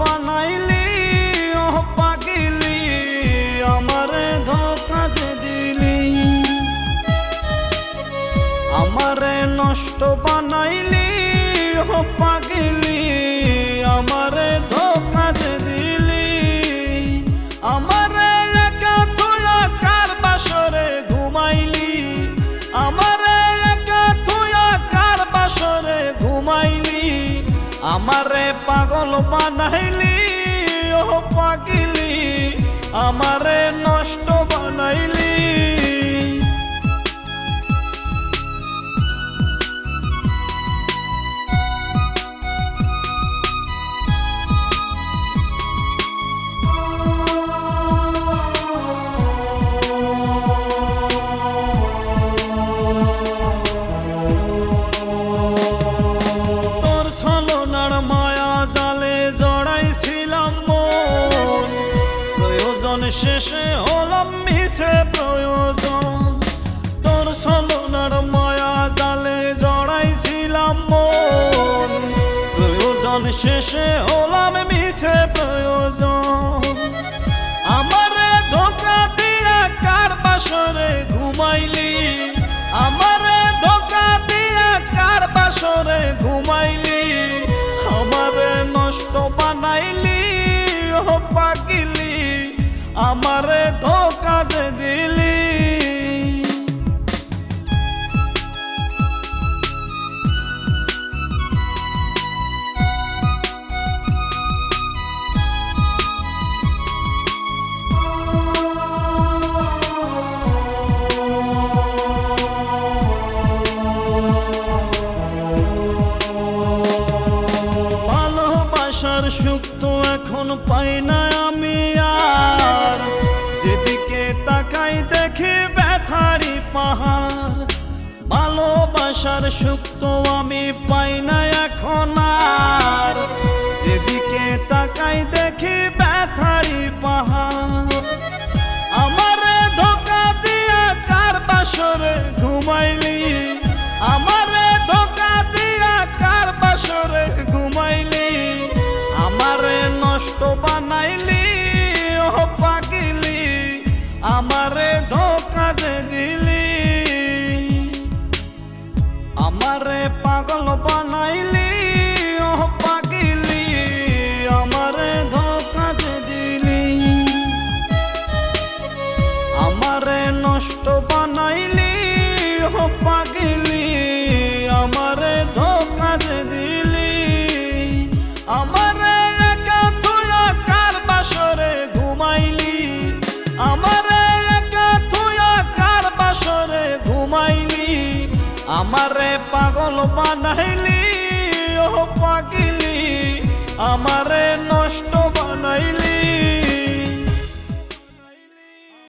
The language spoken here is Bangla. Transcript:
বানাইলি ও পাগিলি আমার ধোকা দিলি। আমার নষ্ট বানাইলি ও পাগিলি পাগল বানাইলি ও পাগিলি। আমারে নষ্ট বানাইলি। শেষে হলাম মিশে প্রয়োজন। তোর ছলনার মায়া জালে জড়াইছিলাম মন। প্রয়োজন শেষে হলাম মিশে প্রয়োজন। আমারে ধোকা দিয়া কার বাসরে ঘুমাইলি? আমারে ধোকা দিয়া কার বাসরে ঘুমাইলি? আমারে নষ্ট বানাইলি আমারে ধোকা দিলি। সুখ তো এখন পাই না। ভালোবাসার সুখ তো আমি পাই না এখন আর। যেদিকে তাকাই দেখি ব্যথারি পাহাড়। আমারে ধোকা দিয়া কার বাসরে ঘুমাইলি? আমারে ধোকা দিয়া কার বাসরে ঘুমাইলি? আমারে নষ্ট বানাইলি ও পাগিলি। আমারে পাগল বানাইলি ও পাগিলি, আমারে ধোকা দিলি। আমারে নষ্ট বানাইলি ও পাগিলি, আমারে ধোকা দিলি। আমারে আমারে পাগল বানাইলি ও পাগিলি আমারে নষ্ট